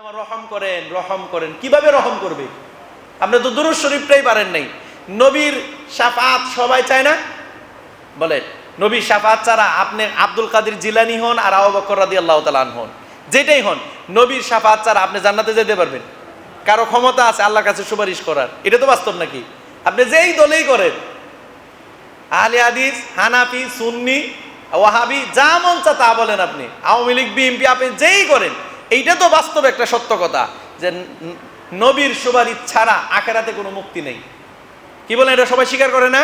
আমার রহম করেন রহম করেন। কীভাবে রহম করবে? তো শরীফটাই পারেন নাই। নবীর সাফাত সবাই চায় না? সাফাত ছাড়া আপনি আব্দুল জিলানি হন আর হন। যেটাই হন, নবীর সাফাত ছাড়া আপনি জান্নাতে যেতে পারবেন। কারও ক্ষমতা আছে আল্লাহর কাছে সুপারিশ করার। এটা তো বাস্তব নাকি? আপনি যেই দলেই করেন, আহলে হাদিস, হানাফি, সুন্নি, ওয়াহাবি, যা মন চা তা বলেন আপনি। আওয়ামী লীগ, বিএনপি, আপনি যেই করেন এইটা তো বাস্তব একটা সত্য কথা যে নবীর সুপারিশ ছাড়া আখেরাতে কোনো মুক্তি নেই। কি বলেন এটা সবাই স্বীকার করে না?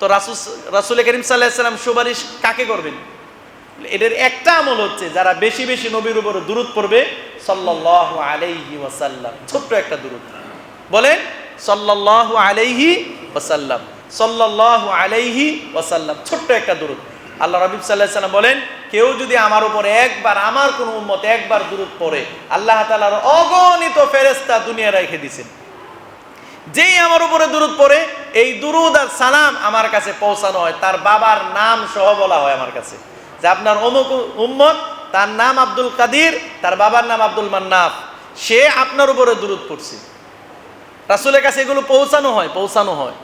তো রাসুল রাসুল করিম সাল্লাহ সাল্লাম সুপারিশ কাকে করবেন? এদের একটা আমল হচ্ছে যারা বেশি বেশি নবীর উপরে দূরত পড়বে, সাল্লাল্লাহু আলাইহি ওয়াসাল্লাম। ছোট্ট একটা দূরত বলেন, সাল্লাল্লাহু আলাইহি ওয়াসাল্লাম। সাল্লাল্লাহু আলাইহি ওয়াসাল্লাম। ছোট্ট একটা দূরত আল্লাহ রাবিব সাল্লাহ সাল্লাম বলেন কেউ যদি আমার উপরে একবার, আমার কোনো উম্মত একবার দূরত পড়ে, আল্লাহ তাআলার অগণিত ফেরেস্তা দুনিয়া রেখে দিয়েছেন যেই আমার উপরে দূরত পড়ে, এই দুরুদ আর সালাম আমার কাছে পৌঁছানো হয়, তার বাবার নাম সহ বলা হয় আমার কাছে। যে আপনার অমুক উম্মত, তার নাম আব্দুল কাদির, তার বাবার নাম আব্দুল মান্নাফ, সে আপনার উপরে দুরুদ পড়ছে। রাসুলের কাছে এগুলো পৌঁছানো হয় পৌঁছানো হয়।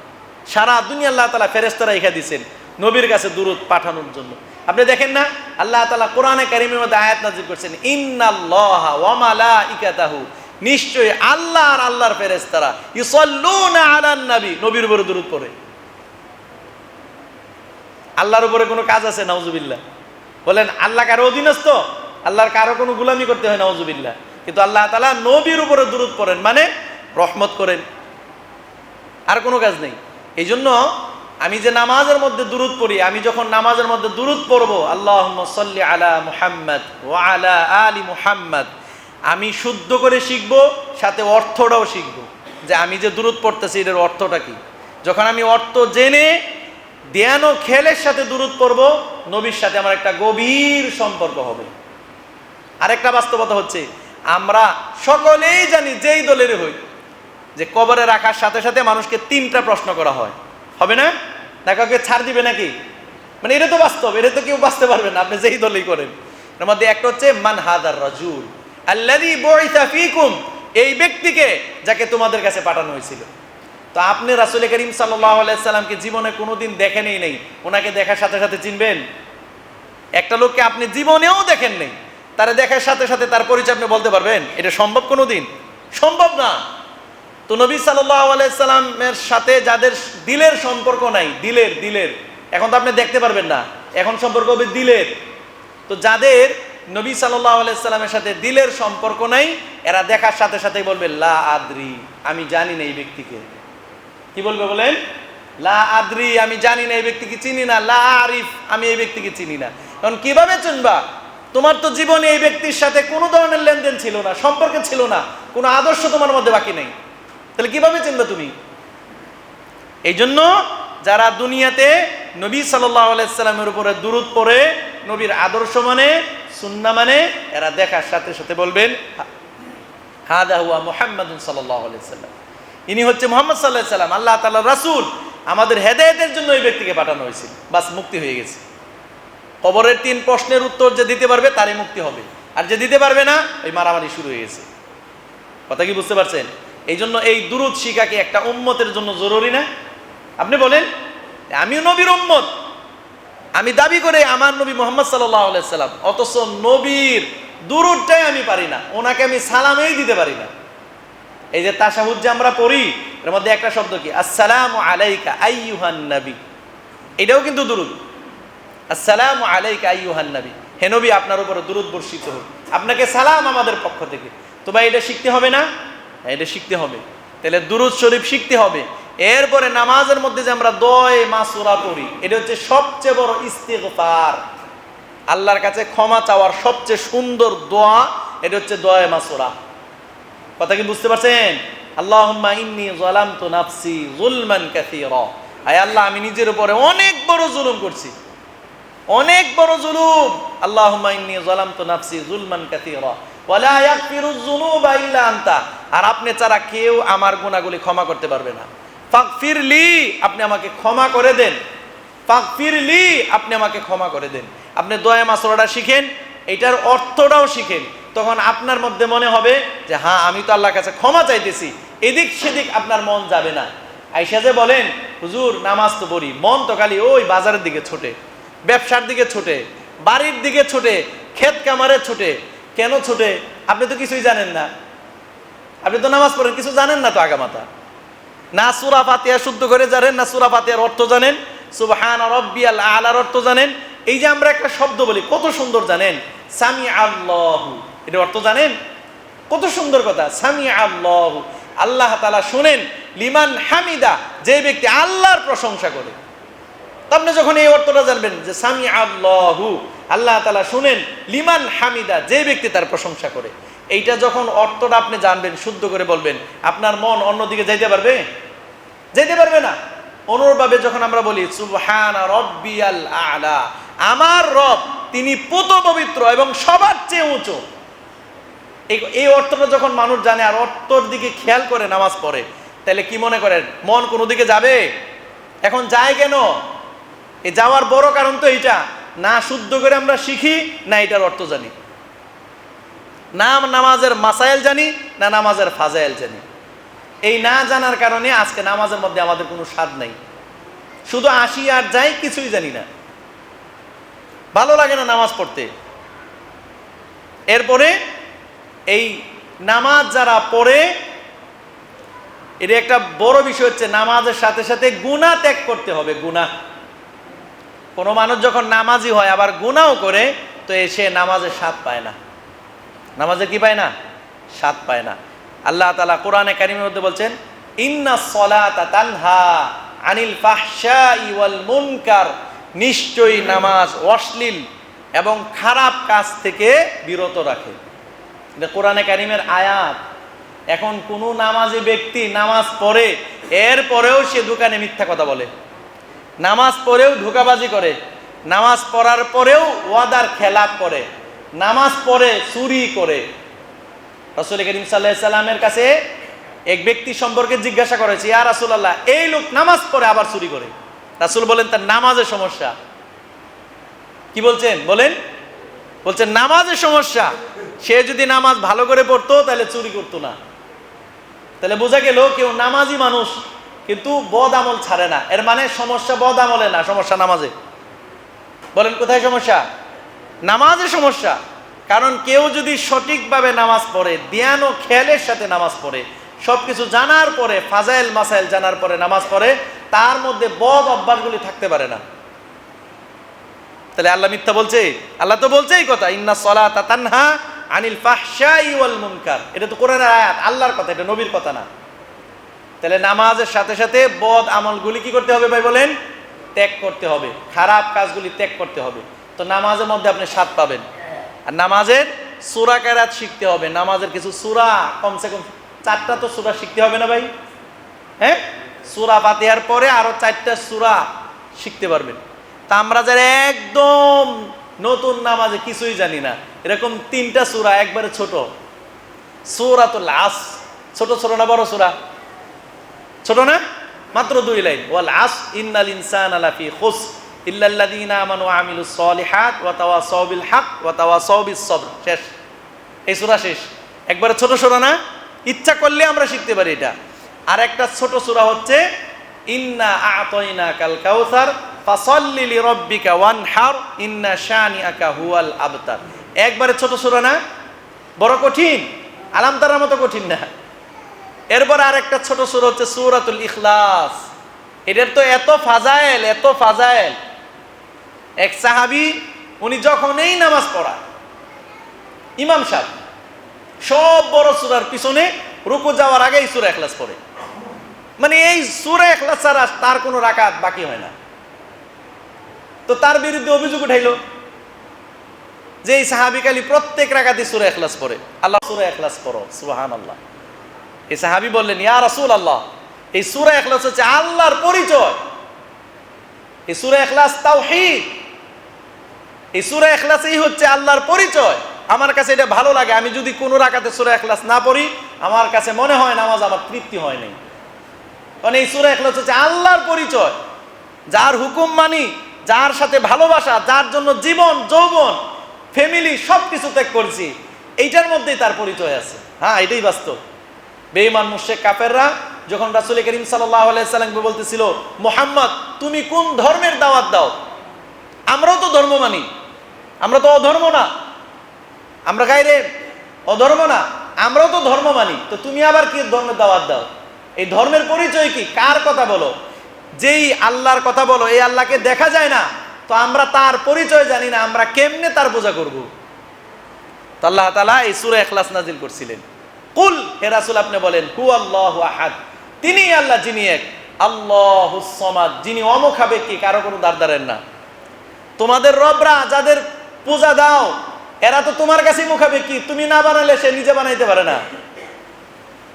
সারা দুনিয়া আল্লাহ তালা ফেরেস্তারা রেখে দিয়েছেন নবীর কাছে দূরত পাঠানোর জন্য। আপনি দেখেন না? আল্লাহ তালা কোরআনে কারিমের মধ্যে আয়াত নাজির করছেন, ইন্নাল্লাহ নিশ্চয়ই আল্লাহ আর আল্লাহর ফেরেস্তারা ইসল্লুনা আলান নবী, নবীর উপরে দূরত পড়ে। আল্লাহর উপরে কোনো কাজ আছে? নাউজুবিল্লাহ। বলেন, আল্লাহ কারও অধীনস্থ? আল্লাহর কারও কোনো গুলামি করতে হয়? নাউজুবিল্লাহ। কিন্তু আল্লাহ তালা নবীর উপরে দূরত পড়েন মানে রহমত করেন। আর কোনো কাজ নেই। এই জন্য আমি যে নামাজের মধ্যে দূরত পড়ি, আমি যখন নামাজের মধ্যে দুরুদ পড়ব আল্লাহ সাল্লি আলা মুহাম্মদ ও আলা আলী মুহাম্মদ, আমি শুদ্ধ করে শিখব, সাথে অর্থটাও শিখব। যে আমি যে দূরত পড়তেছি, এটার অর্থটা কি? যখন আমি অর্থ জেনে ধ্যান ও খেলের সাথে দূরত পড়ব, নবীর সাথে আমার একটা গভীর সম্পর্ক হবে। আরেকটা বাস্তবতা হচ্ছে, আমরা সকলেই জানি যেই দলের হই, যে কবরে রাখার সাথে সাথে মানুষকে তিনটা প্রশ্ন করা হয়। হবে না? না কাউকে ছাড় দিবে নাকি? মানে এটা তো বাস্তব, এটা তো কেউ বাঁচতে পারবে না, আপনি যেই দলেই করেন। এর মধ্যে একটা হচ্ছে, মান হাদার রাজুল আল্লাদি বইতা ফিকুম এই ব্যক্তিকে যাকে তোমাদের কাছে পাঠানো হয়েছিল। তো আপনি রাসুল করিম আলাইসাল্লামকে জীবনে কোনোদিন দেখেনই নেই। ওনাকে দেখার সাথে সাথে চিনবেন? একটা লোককে আপনি জীবনেও দেখেন নেই। তারা দেখার সাথে সাথে তার পরিচয় আপনি বলতে পারবেন? এটা সম্ভব কোনো দিন সম্ভব না। তো নবী সাল্লামের সাথে যাদের দিলের সম্পর্ক নাই, দিলের দিলের, এখন তো আপনি দেখতে পারবেন না, এখন সম্পর্ক হবে দিলের। তো যাদের নবী সাল্লাহ সাথে দিলের সম্পর্ক নাই, এরা দেখার সাথে সাথে বলবে, লা আদ্রি, আমি জানি না এই ব্যক্তিকে। কি বলবে বলেন? লা আদ্রি, আমি জানি না এই ব্যক্তিকে, চিনি না। লা আরিফ, আমি এই ব্যক্তিকে চিনি না। কারণ কীভাবে চিনবা? তোমার তো জীবনে এই ব্যক্তির সাথে কোনো ধরনের লেনদেন ছিল না, সম্পর্ক ছিল না, কোনো আদর্শ তোমার মধ্যে বাকি নেই। তাহলে কীভাবে চিনবে তুমি? এই জন্য যারা দুনিয়াতে নবী আলাইসাল্লামের উপরে দূরত পড়ে, নবীর আদর্শ মানে সুন্না মানে এরা দেখার সাথে সাথে বলবেন, হাদা মোহাম্মদ সাল্লাহ ইনি হচ্ছে মোহাম্মদ সাল্লাহ সাল্লাম, আল্লাহ তাল্লাহ রাসুল। আমাদের হেদায়তের জন্য এই ব্যক্তিকে পাঠানো হয়েছিল। বাস মুক্তি হয়ে গেছে। কবরের তিন প্রশ্নের উত্তর যে দিতে পারবে, তারই মুক্তি হবে। আর যে দিতে পারবে না, ওই মারামারি শুরু হয়ে গেছে। কথা কি বুঝতে পারছেন? এই জন্য এই দুরুদ শিখা কি একটা উম্মতের জন্য জরুরি না। আপনি বলেন, আমিও নবীর উম্মত। আমি দাবি করে আমার নবী মোহাম্মদ সাল্লাম, অথচ নবীর দুরুদটাই আমি পারি না, ওনাকে আমি সালামেই দিতে পারি না। এই যে তাসাহুদ যে আমরা পড়ি, এর মধ্যে একটা শব্দ কি? আসসালাম আলাইকা আইয়ুহান নবী। এটাও কিন্তু দুরুদ। আসসালাম আলাইকা আইয়ুহান নবী। হে নবী, আপনার উপরে দুরুদ বর্ষিত হোক। আপনাকে সালাম আমাদের পক্ষ থেকে। তো ভাই, এটা শিখতে হবে না? এটা শিখতে হবে। তাহলে দুরুদ শরীফ শিখতে হবে। এরপরে নামাজের মধ্যে যে আমরা দয় মাসুরা পড়ি, এটা হচ্ছে সবচেয়ে বড় ইস্তেগফার। আল্লাহর কাছে ক্ষমা চাওয়ার সবচেয়ে সুন্দর দোয়া, এটা হচ্ছে দয় মাসুরা কথা কি বুঝতে পারছেন? আল্লাহুম্মা ইন্নী যালামতু নাফসি যুলমান কাসীরা। আয় আল্লাহ, আমি নিজের উপরে অনেক বড় জুলুম করছি। অনেক বড় জুলুম। আল্লাহুম্মা ইন্নী যালামতু নাফসি যুলমান কাসীরা। ওয়ালা ইয়াগফিরুয যুনুবা ইল্লা আনতা। আর আপনি ছাড়া কেউ আমার গুণাগুলি ক্ষমা করতে পারবে না। ফাগফির লি, আপনি আমাকে ক্ষমা করে দেন। ফাগফির লি, আপনি আমাকে ক্ষমা করে দেন। আপনি দয়া মাসরাটা শিখেন, এটার অর্থটাও শিখেন। তখন আপনার মধ্যে মনে হবে যে হ্যাঁ আমি তো আল্লাহর কাছে ক্ষমা চাইতেছি। এদিক সেদিক আপনার মন যাবে না। আইসা যে বলেন, হুজুর, নামাজ তো পড়ি। মন তো খালি ওই বাজারের দিকে ছোটে, ব্যবসার দিকে ছোটে, বাড়ির দিকে ছোটে, ক্ষেত কামারে ছোটে। কেন ছোটে? আপনি তো কিছুই জানেন না। আপনি তো নামাজ পড়েন, কিছু জানেন না তো আগামাতা? না সুরা ফাতিয়া শুদ্ধ করে জানেন, না সুরা ফাতিয়ার অর্থ জানেন? সুবহান রব্বিয়াল আলার অর্থ জানেন? এই যে আমরা একটা শব্দ বলি, কত সুন্দর জানেন? সামি আল্লাহ এটা অর্থ জানেন? কত সুন্দর কথা সামি আল্লাহ আল্লাহ তালা শুনেন, লিমান হামিদা, যে ব্যক্তি আল্লাহর প্রশংসা করে। আপনি যখন এই অর্থটা জানবেন যে সামি আল্লাহু আল্লাহ তালা শুনেন, লিমান হামিদা, যে ব্যক্তি তার প্রশংসা করে। এইটা যখন অর্থটা আপনি জানবেন, শুদ্ধ করে বলবেন, আপনার মন অন্যদিকে যাইতে পারবে? যেতে পারবে না। অনুরূপভাবে যখন আমরা বলি আলা আমার রব, তিনি পুত পবিত্র এবং সবার চেয়ে উঁচু। এই অর্থটা যখন মানুষ জানে আর অর্থর দিকে খেয়াল করে নামাজ পড়ে, তাহলে কি মনে করেন? মন কোনো দিকে যাবে? এখন যায় কেন? এই যাওয়ার বড় কারণ তো এইটা। না শুদ্ধ করে আমরা শিখি, না এটার অর্থ জানি। না নামাজের মাসাইল জানি, না নামাজের ফাজাইল জানি। এই না জানার কারণে আজকে নামাজের মধ্যে আমাদের কোনো স্বাদ নাই। শুধু আসি আর যাই কিছুই জানি না। ভালো লাগে না নামাজ পড়তে। এরপরে এই নামাজ যারা পড়ে, এটা একটা বড় বিষয় হচ্ছে নামাজের সাথে সাথে গুণা ত্যাগ করতে হবে গুণা কোনো মানুষ যখন নামাজি হয়, আবার গুণাও করে, তো এ সে নামাজের স্বাদ পায় না। নামাজে কি পায় না? স্বাদ পায় না। আল্লাহ তালা কোরআনে কারিমের মধ্যে বলছেন, ইন্না সলাতা তানহা আনিল ফাহশা ইওয়াল মুনকার। নিশ্চয়ই নামাজ অশ্লীল এবং খারাপ কাজ থেকে বিরত রাখে। এটা কোরআনে কারিমের আয়াত। এখন কোনো নামাজি ব্যক্তি নামাজ পড়ে এর পরেও সে দোকানে মিথ্যা কথা বলে। নামাজ পড়েও ধোকাবাজি করে। নামাজ পড়ার পরেও ওয়াদার খেলাপ করে। নামাজ পড়ে, চুরি করে। রসুল করিম সাল্লাহ সাল্লামের কাছে এক ব্যক্তি সম্পর্কে জিজ্ঞাসা করেছে, ইয়া রাসুলাল্লাহ, এই লোক নামাজ পড়ে, আবার চুরি করে? রাসুল বলেন, তার নামাজের সমস্যা। কি বলছেন? বলেন। বলছেন নামাজের সমস্যা। সে যদি নামাজ ভালো করে পড়তো, তাহলে চুরি করতো না। তাহলে বোঝা গেল, কেউ নামাজি মানুষ কিন্তু বদ আমল ছাড়ে না। এর মানে সমস্যা বদ আমলে না, সমস্যা নামাজে। বলেন, কোথায় সমস্যা? নামাজে সমস্যা। কারণ কেউ যদি সঠিকভাবে নামাজ পড়ে, ধ্যান ও খেয়ালের সাথে নামাজ পড়ে সব কিছু জানার পরে, ফাজাইল, মাসাইল জানার পরে নামাজ পড়ে, তার মধ্যে বদ অভ্যাসগুলি থাকতে পারে না। তাহলে আল্লাহ মিথ্যা বলছে? আল্লাহ তো বলছেই কথা, ইন্না সলাতা তানহা আনিল ফাহশাই ওয়াল মুনকার। এটা তো কোরআনের আয়াত, আল্লাহর কথা, এটা নবীর কথা না। তাহলে নামাজের সাথে সাথে বদ আমলগুলি কি করতে হবে ভাই বলেন? ত্যাগ করতে হবে। খারাপ কাজগুলি ত্যাগ করতে হবে। তো নামাজের মধ্যে আপনি স্বাদ পাবেন। আর নামাজের সুরা কেরাত শিখতে হবে। নামাজের কিছু সুরা, কমসে কম চারটা তো সুরা শিখতে হবে না ভাই? হ্যাঁ? সুরা পাতিয়ার পরে আরও চারটা সুরা শিখতে পারবেন। তা আমরা যারা একদম নতুন নামাজে কিছুই জানি না, এরকম তিনটা সুরা, একবারে ছোট। সুরা তো লাস ছোট ছোট না বড় সুরা? ছোট না? মাত্র দুই লাইন। ওয়াল আস ইন্নাল ইনসান আলাফি খুস ইল্লাল্লাযীনা আমানু ওয়া আমিলুস সলিহাত, ওয়া তাওয়াসাউ বিল হক, ওয়া তাওয়াসাউ বিস সবর শেষ। এই সূরা শেষ। একবারে ছোট সূরা না? ইচ্ছা করলে আমরা শিখতে পারি এটা। আর একটা ছোট সূরা হচ্ছে, ইন্না আ'তাইনা কাল কাউসার ফাসাল্লি লিরাব্বিকা ওয়ানহার, ইন্না শানিআকা হুয়াল আবতার। একবারে ছোট সূরা না? বড় কঠিন? আলাম তারার মতো কঠিন না। এরপর আর একটা ছোট সুর হচ্ছে সুরাতুল ইখলাস। এটার তো এত ফাজাইল এত ফাজাইল। এক সাহাবি, উনি যখনই নামাজ পড়া ইমাম সাহেব, সব বড় সুরার পিছনে রুকু যাওয়ার আগে এই সুরা এখলাস পড়ে। মানে এই সুরা এখলাস ছাড়া তার কোনো রাকাত বাকি হয় না। তো তার বিরুদ্ধে অভিযোগ উঠাইল যে এই সাহাবিকালি প্রত্যেক রাকাতে সুরা এখলাস পড়ে। আল্লাহ সুরা এখলাস পড়ো সুহান আল্লাহ এই সাহাবি বললেন, ইয়া রাসূল আল্লাহ এই সূরা ইখলাস হচ্ছে আল্লাহর পরিচয়। এই সূরা তাও তাওহীদ এই সূরা ইখলাসই হচ্ছে আল্লাহর পরিচয়। আমার কাছে এটা ভালো লাগে। আমি যদি কোনো রাখাতে সূরা এখলাস না পড়ি, আমার কাছে মনে হয় নামাজ আমার তৃপ্তি হয় নাই। কারণ এই সূরা এখলাস হচ্ছে আল্লাহর পরিচয়। যার হুকুম মানি, যার সাথে ভালোবাসা, যার জন্য জীবন, যৌবন ফ্যামিলি সব কিছু ত্যাগ করছি, এইটার মধ্যেই তার পরিচয় আছে। হ্যাঁ এটাই বাস্তব। বেঈমান মুশেক কাফেররা যখন রাসুল করিম সাল্লামকে বলতেছিল, মোহাম্মদ, তুমি কোন ধর্মের দাওয়াত দাও? আমরাও তো ধর্ম মানি। আমরা তো অধর্ম না। আমরা গাইরে অধর্ম না, আমরাও তো ধর্ম মানি। তো তুমি আবার কি ধর্মের দাওয়াত দাও? এই ধর্মের পরিচয় কি? কার কথা বলো? যেই আল্লাহর কথা বলো, এই আল্লাহকে দেখা যায় না। তো আমরা তার পরিচয় জানি না, আমরা কেমনে তার পূজা করব? আল্লাহ তালা এই সুরে এখলাস নাজিল করছিলেন। কুল, হে রাসুল, আপনি বলেন হু আল্লাহ আহাদ। তিনি আল্লাহ, যিনি এক। আল্লাহ সমাদ, যিনি কি? কারও কোনো দাঁড় দাঁড়েন না। তোমাদের রবরা, যাদের পূজা দাও। এরা তো তোমার কাছেই মুখাবে কি তুমি না বানালে সে নিজে বানাইতে পারে না।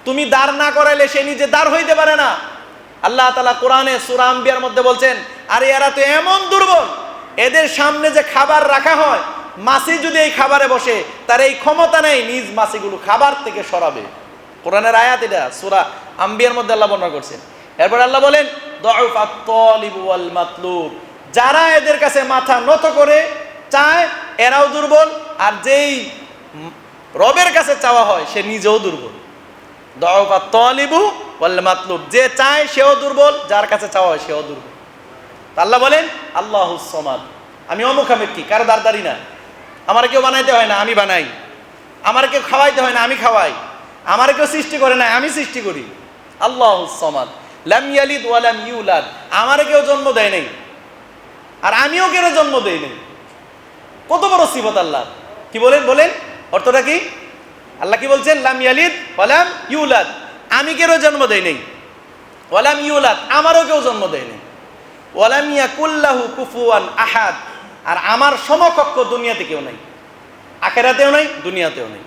তুমি দাঁড় না করাইলে সে নিজে দাঁড় হইতে পারে না। আল্লাহ তালা কোরআনে সুরাম বিয়ার মধ্যে বলছেন, আরে এরা তো এমন দুর্বল। এদের সামনে যে খাবার রাখা হয়, মাসি যদি এই খাবারে বসে, তার এই ক্ষমতা নেই, নিজ মাসিগুলো খাবার থেকে সরাবে। কোরআনের আয়াত এটা, সুরা আম্বিয়ার মধ্যে আল্লাহ বর্ণনা করছেন। এরপর আল্লাহ বলেন যারা এদের কাছে মাথা নত করে চায়, এরাও দুর্বল, আর যেই রবের কাছে চাওয়া হয়, সে নিজেও দুর্বল। দউফ আত-তালিবু ওয়াল মাতলুব, যে চায় সেও দুর্বল, যার কাছে চাওয়া হয় সেও দুর্বল। আল্লাহ বলেন আল্লাহুস সমাদ। আমি অমুখামেক্ষী কারও দাঁড়দারি না। আমার কেউ বানাইতে হয় না, আমি বানাই। আমার কেউ খাওয়াইতে হয় না, আমি খাওয়াই। আমার কেউ সৃষ্টি করে না, আমি সৃষ্টি করি। আল্লাহ সমাদ। লাম ইয়ালিদ ওয়ালাম ইউলাদ। আমার কেউ জন্ম দেয় নাই। আর আমিও কেন জন্ম দেয় নাই? কত বড় সিবত আল্লাহ কি বলেন বলেন? অর্থটা কি? আল্লাহ কি বলছেন? লাম ইয়ালিদ ওয়ালাম ইউলাদ। আমি কেউ জন্ম দেই নাই। ওয়ালাম ইউলাদ, আমারও কেউ জন্ম দেয় নাই। ওয়ালাম ইয়াকুল্লাহু কুফুয়ান আহাদ। আর আমার সমকক্ষ দুনিয়াতে কেউ নাই। আখেরাতেও নাই, দুনিয়াতেও নেই।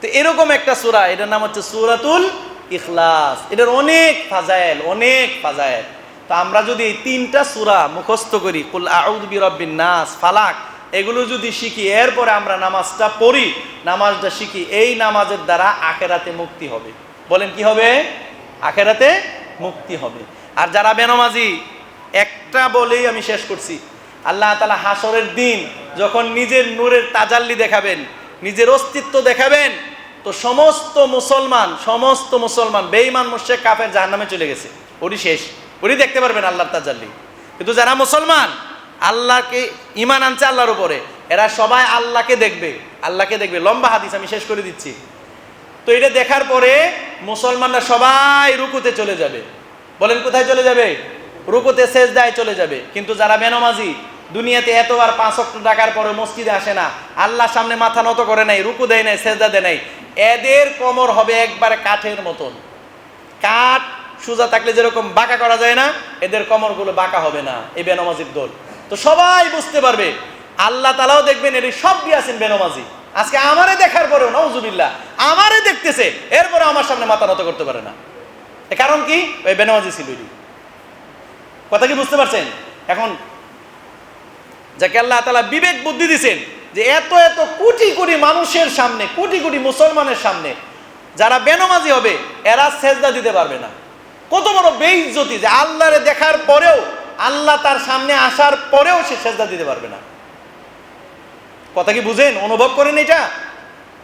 তো এরকম একটা সূরা, এটার নাম হচ্ছে সূরাতুল ইখলাস। এটার অনেক ফাজায়েল অনেক ফাজায়েল তো আমরা যদি এই তিনটা সূরা মুখস্থ করি, কুল আউযু বিরাব্বিন নাস ফালাক, এগুলো যদি শিখি, এরপরে আমরা নামাজটা পড়ি, নামাজটা শিখি, এই নামাজের দ্বারা আখেরাতে মুক্তি হবে। বলেন কি হবে? আখেরাতে মুক্তি হবে। আর যারা বেনমাজি, একটা বলেই আমি শেষ করছি। আল্লাহ তালা হাসরের দিন যখন নিজের নূরের তাজাল্লি দেখাবেন, নিজের অস্তিত্ব দেখাবেন, তো সমস্ত মুসলমান সমস্ত মুসলমান, বেঈমান মুর্শেক কাফের জাহান্নামে চলে গেছে। ওটি শেষ। ওটি দেখতে পারবেন আল্লাহর তাজাল্লি। কিন্তু যারা মুসলমান, আল্লাহকে ইমান আনছে আল্লাহর উপরে, এরা সবাই আল্লাহকে দেখবে আল্লাহকে দেখবে। লম্বা হাদিস আমি শেষ করে দিচ্ছি। তো এটা দেখার পরে মুসলমানরা সবাই রুকুতে চলে যাবে। বলেন কোথায় চলে যাবে? রুকুতে শেষ দায় চলে যাবে। কিন্তু যারা বেনমাজি, দুনিয়াতে এতবার পাঁচ অক্ট টাকার পরে মসজিদে আসে না আল্লাহর সামনে মাথা নত করে নাই, রুকু দেয় নাই, সেজদা দেয় নাই। এদের কোমর হবে একবারে কাঠের মতন। কাঠ সোজা থাকলে যেরকম বাঁকা করা যায় না, এদের কোমরগুলো বাঁকা হবে না, এই বেনমাজির দল। তো সবাই বুঝতে পারবে, আল্লাহ তালাও দেখবেন এটি সব দিয়ে আছেন বেনমাজি। আজকে আমারে দেখার পরেও নওজুবিল্লাহ আমারে দেখতেছে, এরপরে আমার সামনে মাথা নত করতে পারে না। কারণ কি? ওই বেনমাজি ছিল কথা কি বুঝতে পারছেন? এখন যাকে আল্লাহ তালা বিবেক বুদ্ধি দিছেন, যে এত এত কোটি কোটি মানুষের সামনে, কোটি কোটি মুসলমানের সামনে, যারা বেনমাজি হবে, এরা সেজদা দিতে পারবে না। কত বড় বেইজ্জতি যে আল্লাহরে দেখার পরেও, আল্লাহ তার সামনে আসার পরেও সে সেজদা দিতে পারবে না। কথা কি বুঝেন? অনুভব করেন এটা?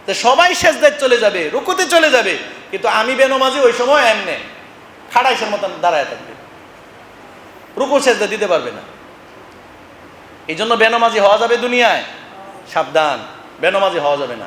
যে সবাই সেজদায় চলে যাবে, রুকুতে চলে যাবে, কিন্তু আমি বেনমাজি ওই সময় এমনে খাড়াইশের মতন দাঁড়ায় থাকবে। রুকু সেজদা দিতে পারবে না। এই জন্য বেনমাজি হওয়া যাবে দুনিয়ায়। সাবধান, বেনমাজি হওয়া যাবে না।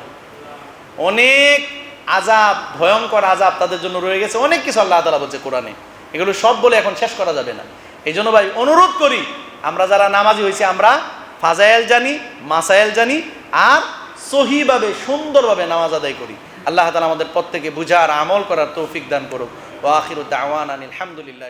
অনেক আজাব ভয়ঙ্কর আজাব তাদের জন্য রয়ে গেছে। অনেক কিছু আল্লাহ তালা বলছে কোরআনে। এগুলো সব বলে এখন শেষ করা যাবে না। এই জন্য ভাই অনুরোধ করি, আমরা যারা নামাজি হয়েছি, আমরা ফাজায়েল জানি, মাসাইল জানি, আর সহিভাবে, সুন্দরভাবে নামাজ আদায় করি। আল্লাহ তালা আমাদের প্রত্যেকে বুঝার, আমল করার তৌফিক দান করুক। ও আখির দাওয়ান আলহামদুলিল্লাহ